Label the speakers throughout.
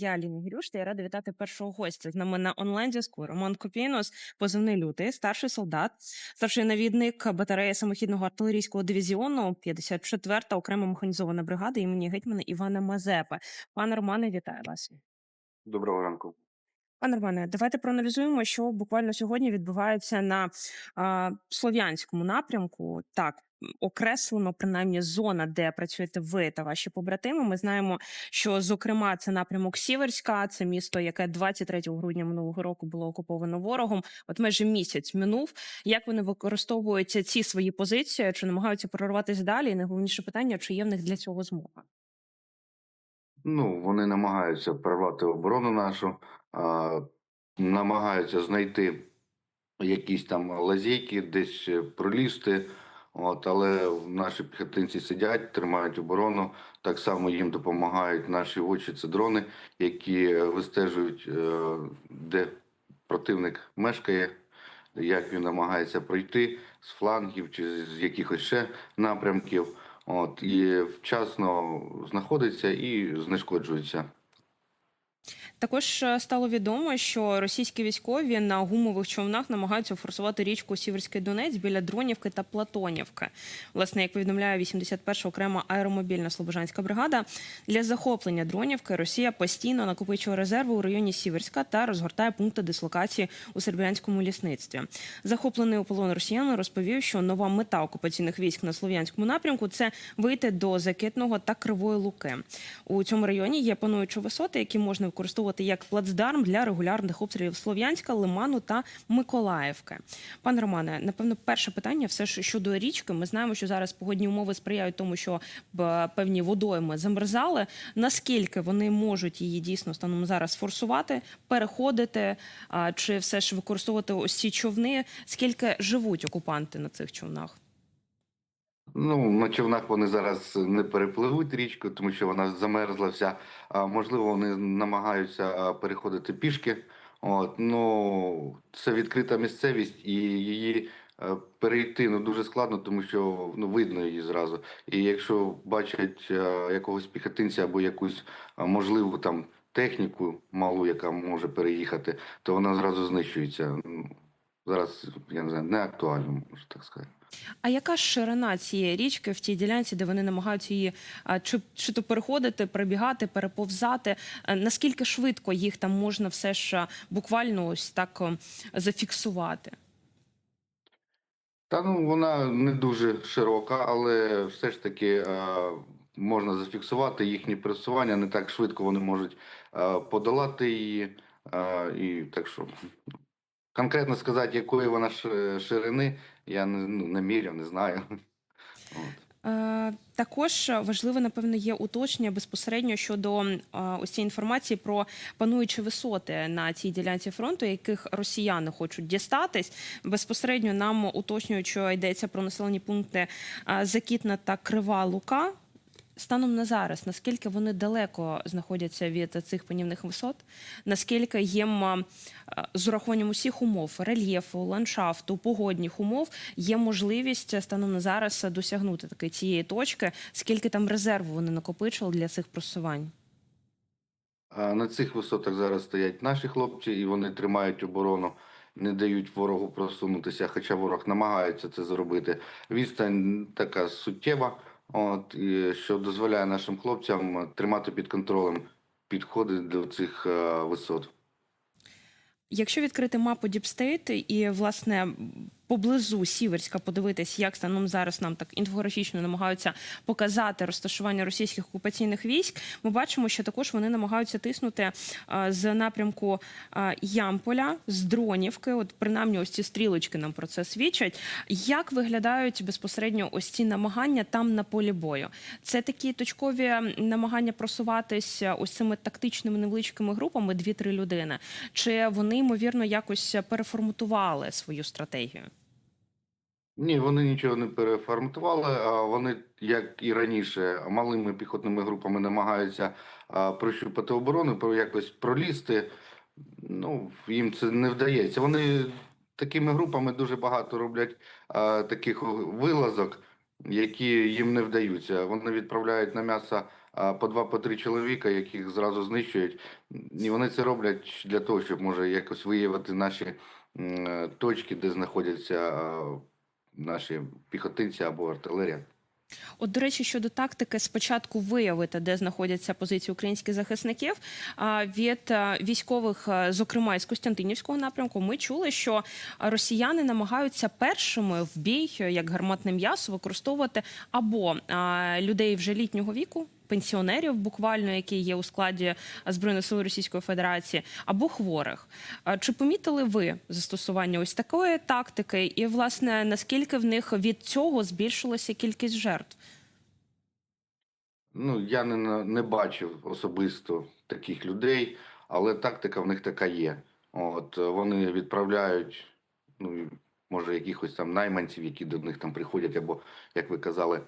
Speaker 1: Я Аліна Гірюшта, я рада вітати першого гостя. З нами на онлайн-зв'язку Роман Копінос, позивний лютий, старший солдат, старший навідник батареї самохідного артилерійського дивізіону, 54-та окрема механізована бригада імені гетьмана Івана Мазепи. Пане Романе, вітаю вас.
Speaker 2: Доброго ранку.
Speaker 1: Пане Романе, давайте проаналізуємо, що буквально сьогодні відбувається на а, слов'янському напрямку. Так, окреслено принаймні зона, де працюєте ви та ваші побратими. Ми знаємо, що зокрема це напрямок Сіверська, це місто, яке 23 грудня минулого року було окуповано ворогом. От майже місяць минув. Як вони використовують ці свої позиції? Чи намагаються прорватися далі? І найголовніше питання, чи є в них для цього змога?
Speaker 2: Ну, вони намагаються прорвати оборону нашу, а, намагаються знайти якісь там лазейки, десь пролізти. От, але наші піхотинці сидять, тримають оборону. Так само їм допомагають наші очі. Це дрони, які е, вистежують, е, де противник мешкає, як він намагається пройти з флангів чи з якихось ще напрямків. От і вчасно знаходиться і знешкоджується.
Speaker 1: Також е, стало відомо, що російські військові на гумових човнах намагаються форсувати річку Сіверський Донець біля Дронівки та Платонівки. Власне, як повідомляє 81 окрема аеромобільна слобожанська бригада, для захоплення Дронівки Росія постійно накопичує резерви у районі Сіверська та розгортає пункти дислокації у сербіянському лісництві. Захоплений у полон росіян розповів, що нова мета окупаційних військ на слов'янському напрямку це вийти до Закитного та Кривої Луки. У цьому районі є пануючі висоти, які можна використовувати як плацдарм для регулярних обстрілів Слов'янська, Лиману та Миколаївки. Пане Романе, напевно, перше питання все ж щодо річки. Ми знаємо, що зараз погодні умови сприяють тому, що б, певні водойми замерзали. Наскільки вони можуть її дійсно станом зараз форсувати, переходити, чи все ж використовувати ось ці човни? Скільки живуть окупанти на цих човнах?
Speaker 2: Ну на човнах вони зараз не перепливуть річку, тому що вона замерзла вся. А можливо, вони намагаються переходити пішки. От ну це відкрита місцевість, і її е, перейти ну дуже складно, тому що ну видно її зразу. І якщо бачать е, якогось піхотинця або якусь можливу там техніку малу, яка може переїхати, то вона зразу знищується. Зараз я не знаю, не актуально, можна так сказати.
Speaker 1: А яка ширина цієї річки в тій ділянці, де вони намагаються її чи, чи то переходити, перебігати, переповзати? Наскільки швидко їх там можна все ж буквально ось так зафіксувати?
Speaker 2: Та ну вона не дуже широка, але все ж таки е, можна зафіксувати їхні пересування. Не так швидко вони можуть е, подолати її. Е, і так що конкретно сказати, якої вона ширини, я не, ну, не міряв, не знаю.
Speaker 1: Е, Також важливо, напевно, є уточнення безпосередньо щодо е, ось цієї інформації про пануючі висоти на цій ділянці фронту, яких росіяни хочуть дістатись. Безпосередньо нам уточнюють, що йдеться про населені пункти е, Закітна та Крива Лука. Станом на зараз, наскільки вони далеко знаходяться від цих панівних висот, наскільки їм е, з урахуванням усіх умов, рельєфу, ландшафту, погодних умов є можливість станом на зараз досягнути таки цієї точки, скільки там резерву вони накопичили для цих просувань?
Speaker 2: На цих висотах зараз стоять наші хлопці, і вони тримають оборону, не дають ворогу просунутися, хоча ворог намагається це зробити. Відстань така суттєва, от, і що дозволяє нашим хлопцям тримати під контролем підходи до цих е, висот.
Speaker 1: Якщо відкрити мапу Діпстейт і власне поблизу Сіверська подивитись, як станом зараз нам так інфографічно намагаються показати розташування російських окупаційних військ, ми бачимо, що також вони намагаються тиснути з напрямку Ямполя, з дронівки. От принаймні, ось ці стрілочки нам про це свідчать. Як виглядають безпосередньо ось ці намагання там на полі бою? Це такі точкові намагання просуватись ось цими тактичними невеличкими групами, дві-три людини, чи вони ймовірно якось переформатували свою стратегію?
Speaker 2: Ні, вони нічого не переформатували. Вони, як і раніше, малими піхотними групами намагаються прощупати оборону, про якось пролізти. Ну, їм це не вдається. Вони такими групами дуже багато роблять а, таких вилазок, які їм не вдаються. Вони відправляють на м'ясо по два, по три чоловіка, яких зразу знищують. І вони це роблять для того, щоб може якось виявити наші точки, де знаходяться наші піхотинці або артилерія.
Speaker 1: От, до речі, щодо тактики, спочатку виявити, де знаходяться позиції українських захисників. Від військових, зокрема із Костянтинівського напрямку, ми чули, що росіяни намагаються першими в бій, як гарматне м'ясо, використовувати або людей вже літнього віку. Пенсіонерів, буквально які є у складі збройних сил Російської Федерації, або хворих. Чи помітили ви застосування ось такої тактики? І власне наскільки в них від цього збільшилася кількість жертв?
Speaker 2: Ну, я не, не бачив особисто таких людей, але тактика в них така є. От е, вони відправляють, ну, може, якихось там найманців, які до них там приходять, або, як ви казали, е,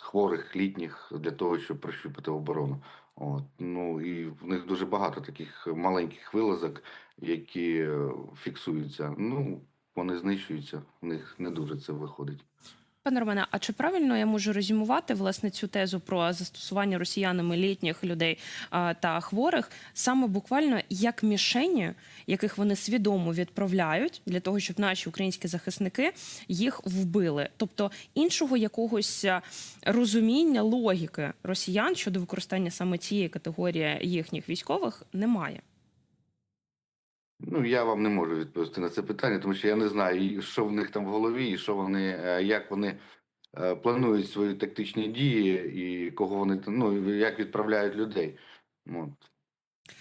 Speaker 2: хворих літніх для того, щоб прощупати оборону. От, ну і в них дуже багато таких маленьких вилазок, які е, фіксуються. Ну, вони знищуються, в них не дуже це виходить.
Speaker 1: Пане Романе, а чи правильно я можу резюмувати власне цю тезу про застосування росіянами літніх людей а, та хворих саме буквально як мішені, яких вони свідомо відправляють для того, щоб наші українські захисники їх вбили? Тобто іншого якогось розуміння логіки росіян щодо використання саме цієї категорії їхніх військових немає.
Speaker 2: Ну, я вам не можу відповісти на це питання, тому що я не знаю, що в них там в голові, і що вони, е, як вони е, планують свої тактичні дії, і кого вони ну, як відправляють людей. От.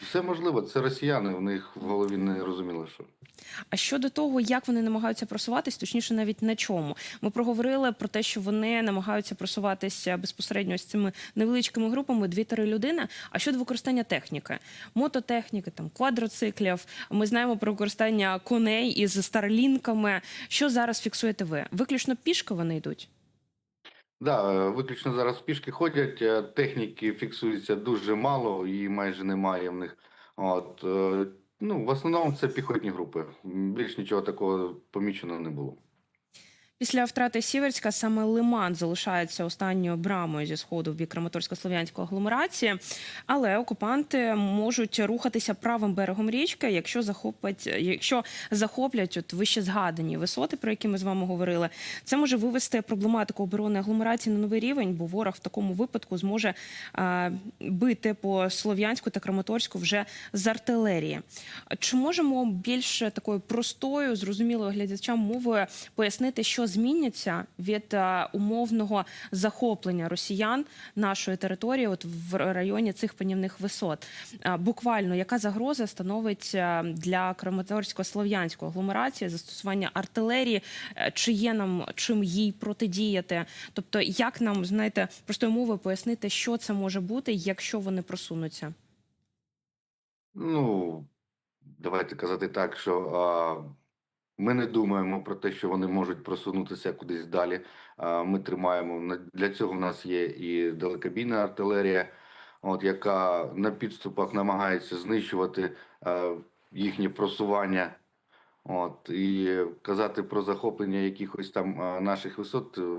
Speaker 2: Все можливо, це росіяни, в них в голові не розуміло, що.
Speaker 1: А щодо того, як вони намагаються просуватись, точніше, навіть на чому, ми проговорили про те, що вони намагаються просуватися безпосередньо з цими невеличкими групами, дві-три людини. А щодо використання техніки, мототехніки, там квадроциклів, ми знаємо про використання коней із старлінками. Що зараз фіксуєте ви? Виключно пішки вони йдуть.
Speaker 2: Да, е, виключно зараз пішки ходять, е, техніки фіксується дуже мало, її майже немає в них. От, е, ну, в основному це піхотні групи. Більш нічого такого помічено не було.
Speaker 1: Після втрати Сіверська саме Лиман залишається останньою брамою зі сходу в бік Краматорсько-Слов'янської агломерації, але окупанти можуть рухатися правим берегом річки, якщо захоплять, якщо захоплять от вище згадані висоти, про які ми з вами говорили. Це може вивести проблематику оборони агломерації на новий рівень, бо ворог в такому випадку зможе а, бити по Слов'янську та Краматорську вже з артилерії. Чи можемо більш такою простою, зрозумілою глядачам мовою пояснити, що зміниться від е, умовного захоплення росіян нашої території, от в районі цих панівних висот? Е, Буквально яка загроза становить е, для Краматорсько-Слов'янської агломерації застосування артилерії? Чи є нам чим їй протидіяти? Тобто, як нам знаєте простою мовою пояснити, що це може бути, якщо вони просунуться?
Speaker 2: Ну, давайте казати так, що а, ми не думаємо про те, що вони можуть просунутися кудись далі. Ми тримаємо для цього в нас є і далекобійна артилерія, от яка на підступах намагається знищувати їхнє просування. От і казати про захоплення якихось там наших висот е,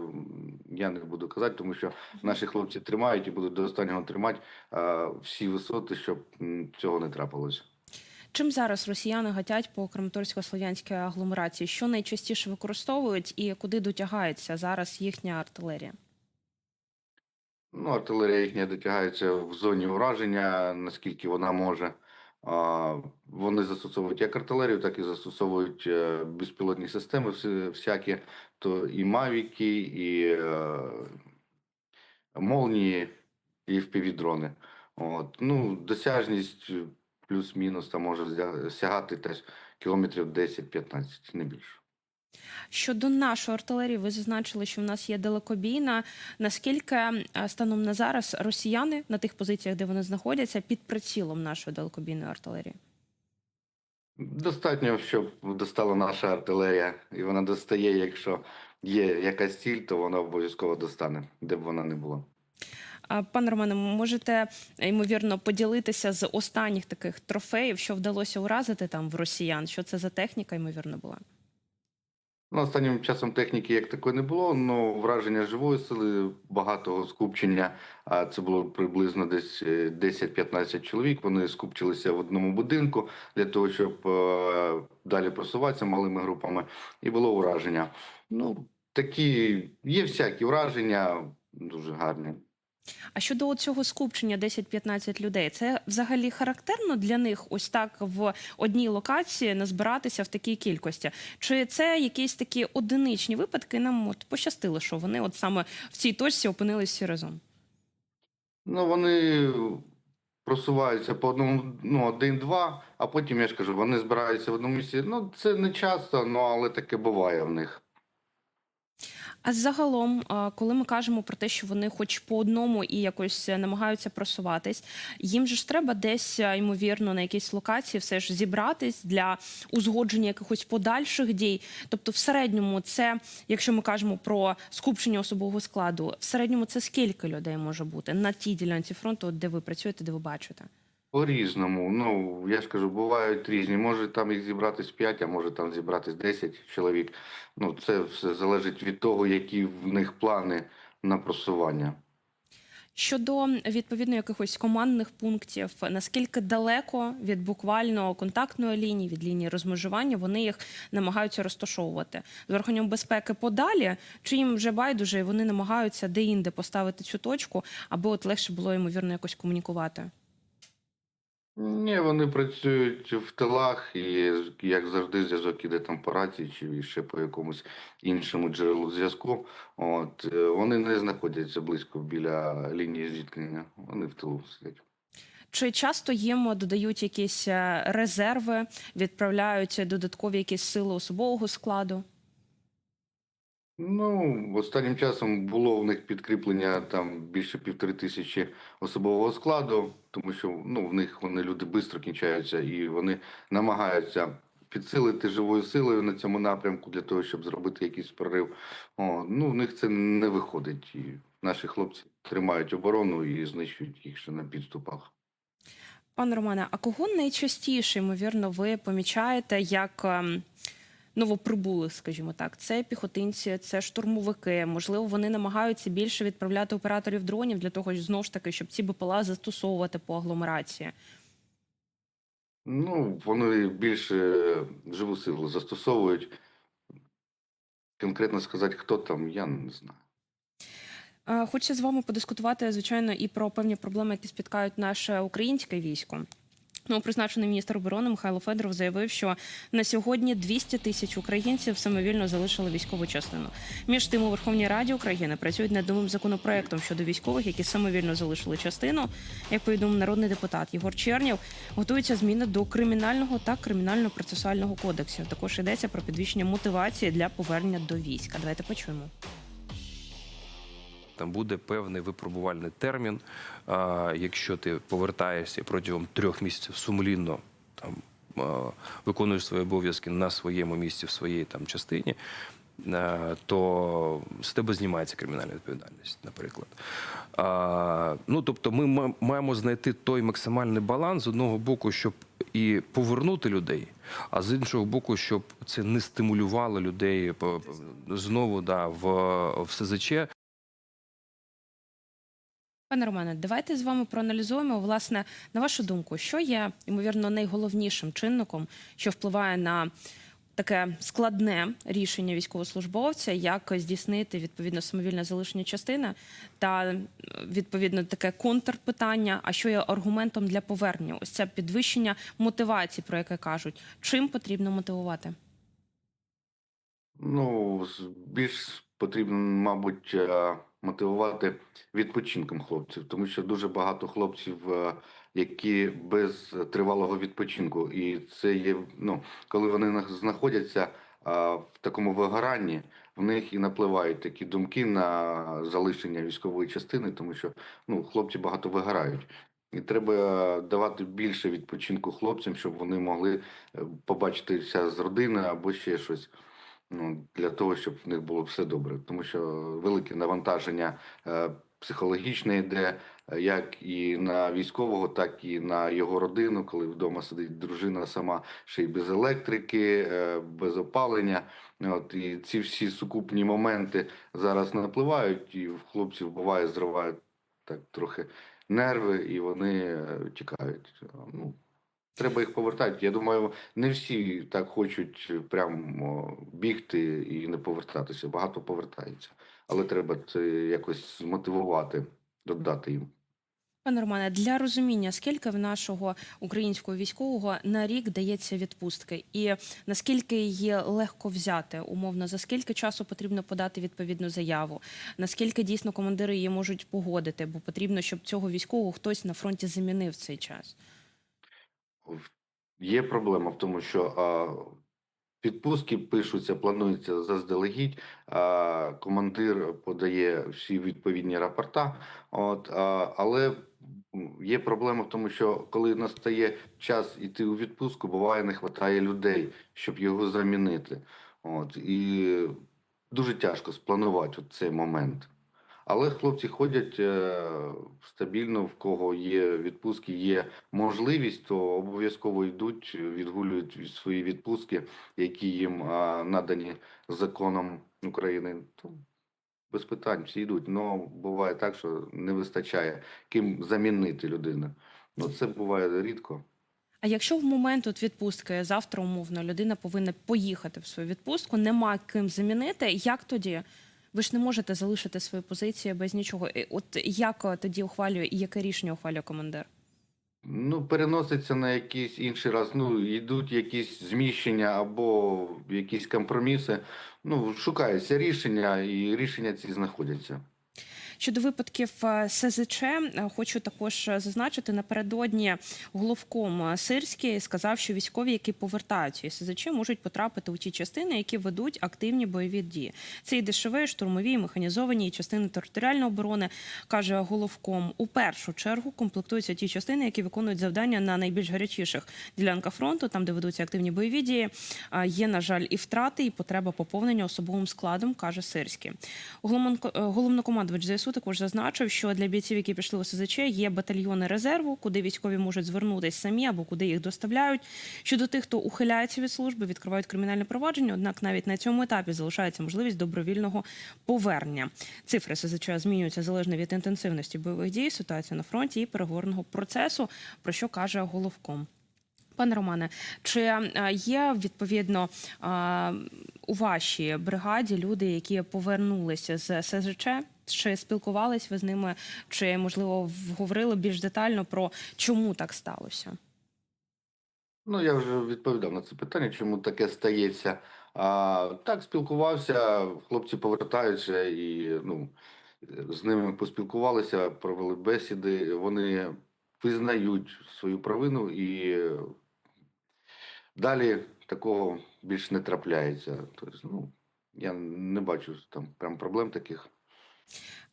Speaker 2: я не буду казати, тому що наші хлопці тримають і будуть до останнього тримати всі висоти, щоб цього не трапилося.
Speaker 1: Чим зараз росіяни гатять по Краматорсько-Слов'янській агломерації? Що найчастіше використовують і куди дотягається зараз їхня артилерія?
Speaker 2: Ну, артилерія їхня дотягається в зоні ураження, наскільки вона може. Вони застосовують як артилерію, так і застосовують е, безпілотні системи всякі, то і мавіки, і е, молнії, і впівдрони. От. Ну, досяжність плюс-мінус там може сягати теж кілометрів 10-15, не більше.
Speaker 1: Щодо нашої артилерії, ви зазначили, що в нас є далекобійна. Наскільки е, станом на зараз росіяни на тих позиціях, де вони знаходяться, під прицілом нашої далекобійної артилерії?
Speaker 2: Достатньо, щоб достала наша артилерія, і вона достає, якщо є якась ціль, то вона обов'язково достане, де б вона не була.
Speaker 1: Пане Романе, можете ймовірно поділитися з останніх таких трофеїв, що вдалося уразити там в росіян? Що це за техніка, ймовірно, була?
Speaker 2: Ну, останнім часом техніки як такої не було, але враження живої сили, багатого скупчення. А це було приблизно десь е, 10-15 чоловік. Вони скупчилися в одному будинку для того, щоб е, далі просуватися малими групами. І було враження. Ну, такі є всякі враження, дуже гарні.
Speaker 1: А щодо цього скупчення 10-15 людей, це взагалі характерно для них ось так в одній локації назбиратися в такій кількості? Чи це якісь такі одиничні випадки? Нам от пощастило, що вони от саме в цій точці опинились всі разом?
Speaker 2: Ну, вони просуваються по одному, ну, один-два, а потім, я ж кажу, вони збираються в одному місці. Ну, це не часто, ну, але таке буває в них.
Speaker 1: А загалом, коли ми кажемо про те, що вони хоч по одному і якось е, намагаються просуватись, їм же ж треба десь, е, ймовірно, на якійсь локації все ж зібратись для узгодження якихось подальших дій. Тобто, в середньому, це, якщо ми кажемо про скупчення особового складу, в середньому це скільки людей може бути на тій ділянці фронту, де ви працюєте, де ви бачите?
Speaker 2: По-різному. Ну, я ж кажу, бувають різні. Може там їх зібратись 5, а може там зібратись 10 чоловік. Ну, це все залежить від того, які в них плани на просування.
Speaker 1: Щодо відповідно якихось командних пунктів, наскільки далеко від буквально контактної лінії, від лінії розмежування вони їх намагаються розташовувати з урахуванням безпеки подалі, чи їм вже байдуже, і вони намагаються де-інде поставити цю точку, аби от легше було ймовірно якось комунікувати.
Speaker 2: Ні, вони працюють в тилах, і як завжди, зв'язок іде там по рації чи ще по якомусь іншому джерелу зв'язку. От е, вони не знаходяться близько біля лінії зіткнення. Вони в тилу сидять.
Speaker 1: Чи часто їм додають якісь е, резерви, відправляють додаткові якісь сили особового складу?
Speaker 2: Ну, останнім часом було в них підкріплення там більше півтори тисячі особового складу, тому що ну, в них вони люди швидко кінчаються і вони намагаються підсилити живою силою на цьому напрямку для того, щоб зробити якийсь прорив. О, ну, в них це не виходить. І наші хлопці тримають оборону і знищують їх ще на підступах.
Speaker 1: Пане Романе, а кого найчастіше, ймовірно, ви помічаєте як ем, новоприбулих, скажімо так? Це піхотинці, це штурмовики. Можливо, вони намагаються більше відправляти операторів дронів для того, знову ж таки, щоб ці БПЛА застосовувати по агломерації.
Speaker 2: Ну, вони більше живу силу застосовують. Конкретно сказати, хто там, я не знаю.
Speaker 1: Е, Хочу з вами подискутувати, звичайно, і про певні проблеми, які спіткають наше українське військо. Ну, призначений міністр оборони Михайло Федоров заявив, що на сьогодні 200 тисяч українців самовільно залишили військову частину. Між тим у Верховній Раді України працюють над новим законопроектом щодо військових, які самовільно залишили частину. Як повідомив народний депутат Єгор Чернєв, готуються зміни до кримінального та кримінально-процесуального кодексів. Також йдеться про підвищення мотивації для повернення до війська. Давайте почуємо.
Speaker 3: Там буде певний випробувальний термін. Якщо ти повертаєшся протягом трьох місяців сумлінно там виконуєш свої обов'язки на своєму місці в своїй там частині. То з тебе знімається кримінальна відповідальність, наприклад. А, ну тобто, ми ма- маємо знайти той максимальний баланс з одного боку, щоб і повернути людей, а з іншого боку, щоб це не стимулювало людей знову да, в, в СЗЧ,
Speaker 1: Пане Романе, давайте з вами проаналізуємо, власне, на вашу думку, що є, ймовірно, найголовнішим чинником, що впливає на таке складне рішення військовослужбовця, як здійснити відповідно самовільне залишення частини, та е, відповідно таке контрпитання, а що є аргументом для повернення? Ось це підвищення мотивації, про яке кажуть. Чим потрібно мотивувати?
Speaker 2: Ну, більш потрібно, мабуть, е, мотивувати відпочинком хлопців, тому що дуже багато хлопців, е, які без тривалого відпочинку, і це є, ну, коли вони на- знаходяться в такому вигоранні, в них і напливають такі думки на залишення військової частини, тому що ну, хлопці багато вигорають. І треба давати більше відпочинку хлопцям, щоб вони могли е, побачитися з родиною або ще щось. Ну, для того, щоб в них було все добре, тому що велике навантаження е, психологічне йде, е, як і на військового, так і на його родину, коли вдома сидить дружина сама, ще й без електрики, е, без опалення. От і ці всі сукупні моменти зараз напливають, і в хлопців буває зривають так трохи нерви, і вони тікають. Ну, треба їх повертати. Я думаю, не всі так хочуть прямо бігти і не повертатися. Багато повертається. Але треба це якось змотивувати, додати їм.
Speaker 1: Пане Романе, для розуміння, скільки в нашого українського військового на рік дається відпустки, і наскільки її легко взяти, умовно, за скільки часу потрібно подати відповідну заяву, наскільки дійсно командири її можуть погодити, бо потрібно, щоб цього військового хтось на фронті замінив цей час.
Speaker 2: Є проблема в тому, що а, відпустки пишуться, плануються заздалегідь. А, командир подає всі відповідні рапорта. От, а, але є проблема в тому, що коли настає час іти у відпустку, буває не вистачає людей, щоб його замінити. От, і дуже тяжко спланувати от цей момент. Але хлопці ходять е, стабільно, в кого є відпустки, є можливість, то обов'язково йдуть, відгулюють свої відпустки, які їм надані законом України. То без питань всі йдуть. Ну буває так, що не вистачає ким замінити людину. Ну це буває рідко.
Speaker 1: А якщо в момент от відпустки завтра умовно людина повинна поїхати в свою відпустку, нема ким замінити, як тоді? Ви ж не можете залишити свою позицію без нічого. От як е, тоді ухвалює і яке рішення ухвалює командир?
Speaker 2: Ну, переноситься на якийсь інший раз. Ну, йдуть якісь зміщення або якісь компроміси. Ну, шукається рішення, і рішення ці знаходяться.
Speaker 1: Щодо випадків е, СЗЧ, е, хочу також е, зазначити напередодні головком Сирський сказав, що військові, які повертаються із СЗЧ, можуть потрапити у ті частини, які ведуть активні бойові дії. Це і ДШВ, штурмові, механізовані частини територіальної оборони, каже головком. У першу чергу комплектуються ті частини, які виконують завдання на найбільш гарячіших ділянках фронту, там де ведуться активні бойові дії. Є, на жаль, і втрати, і потреба поповнення особовим складом, каже Сирський. Головнокомандувач ЗСУ також зазначив, що для бійців, які пішли у СЗЧ, є батальйони резерву, куди військові можуть звернутися самі або куди їх доставляють. Щодо тих, хто ухиляється від служби, відкривають кримінальне провадження. Однак навіть на цьому етапі залишається можливість добровільного повернення. Цифри СЗЧ змінюються залежно від інтенсивності бойових дій, ситуації на фронті і переговорного процесу, про що каже головком. Пане Романе, чи е, є відповідно е, у вашій бригаді люди, які повернулися з СЗЧ? Чи спілкувались ви з ними, чи можливо говорили більш детально про чому так сталося?
Speaker 2: Ну, я вже відповідав на це питання, чому таке стається. А, так, спілкувався, хлопці повертаються і ну, з ними поспілкувалися, провели бесіди. Вони визнають свою провину і далі такого більш не трапляється. Тобто, ну, я не бачу там прям проблем таких.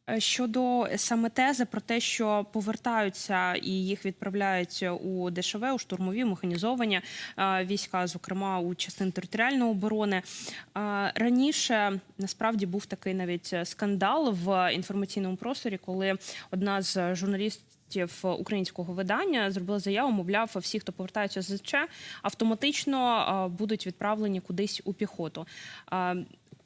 Speaker 1: Е, Щодо саме тези про те, що повертаються і їх відправляють у ДШВ, у штурмові механізовані е, війська, зокрема у частин територіальної оборони. Е, Раніше насправді був такий навіть скандал в інформаційному просторі, коли одна з журналістів українського видання зробила заяву, мовляв, всі, хто повертаються з ЗЧ, автоматично е, будуть відправлені кудись у піхоту.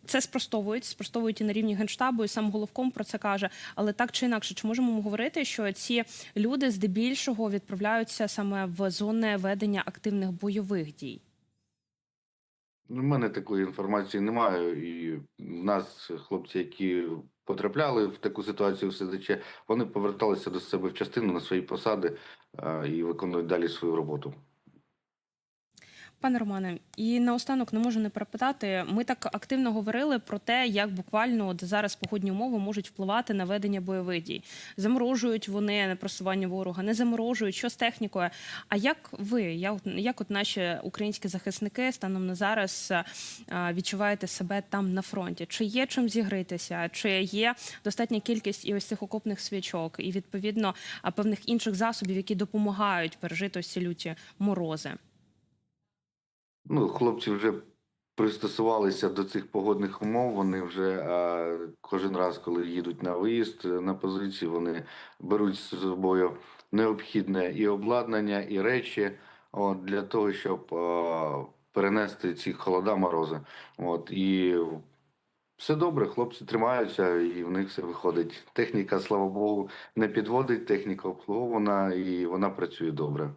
Speaker 1: Е, це спростовують, спростовують і на рівні генштабу, і сам головком про це каже. Але так чи інакше, чи можемо ми говорити, що ці люди здебільшого відправляються саме в зони ведення активних бойових дій?
Speaker 2: У мене такої інформації немає, і в нас хлопці, які потрапляли в таку ситуацію в СЗЧ, вони поверталися до себе в частину на свої посади і виконують далі свою роботу.
Speaker 1: Пане Романе, і наостанок не можу не перепитати. Ми так активно говорили про те, як буквально от зараз погодні умови можуть впливати на ведення бойових дій. Заморожують вони на просування ворога, не заморожують, що з технікою. А як ви, як, як от наші українські захисники станом на зараз відчуваєте себе там на фронті? Чи є чим зігритися? Чи є достатня кількість і ось цих окопних свічок, і відповідно певних інших засобів, які допомагають пережити ось ці люті морози?
Speaker 2: Ну, хлопці вже пристосувалися до цих погодних умов. Вони вже е, кожен раз, коли їдуть на виїзд на позиції, вони беруть з собою необхідне і обладнання, і речі от, для того, щоб е, перенести ці холода, морози. От, і все добре, хлопці тримаються, і в них все виходить. Техніка, слава Богу, не підводить, техніка обслугована і вона працює добре.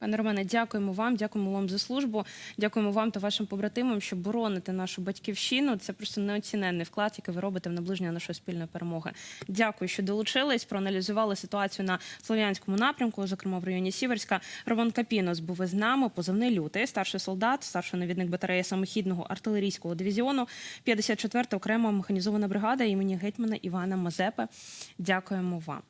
Speaker 1: Пане Романе, дякуємо вам, дякуємо вам за службу. Дякуємо вам та вашим побратимам, що бороните нашу батьківщину. Це просто неоціненний вклад, який ви робите в наближення нашої спільної перемоги. Дякую, що долучились, проаналізували ситуацію на слов'янському напрямку, зокрема в районі Сіверська. Роман Капінос був із нами. Позивний лютий, старший солдат, старший навідник батареї самохідного артилерійського дивізіону, 54-та окрема механізована бригада імені гетьмана Івана Мазепи. Дякуємо вам.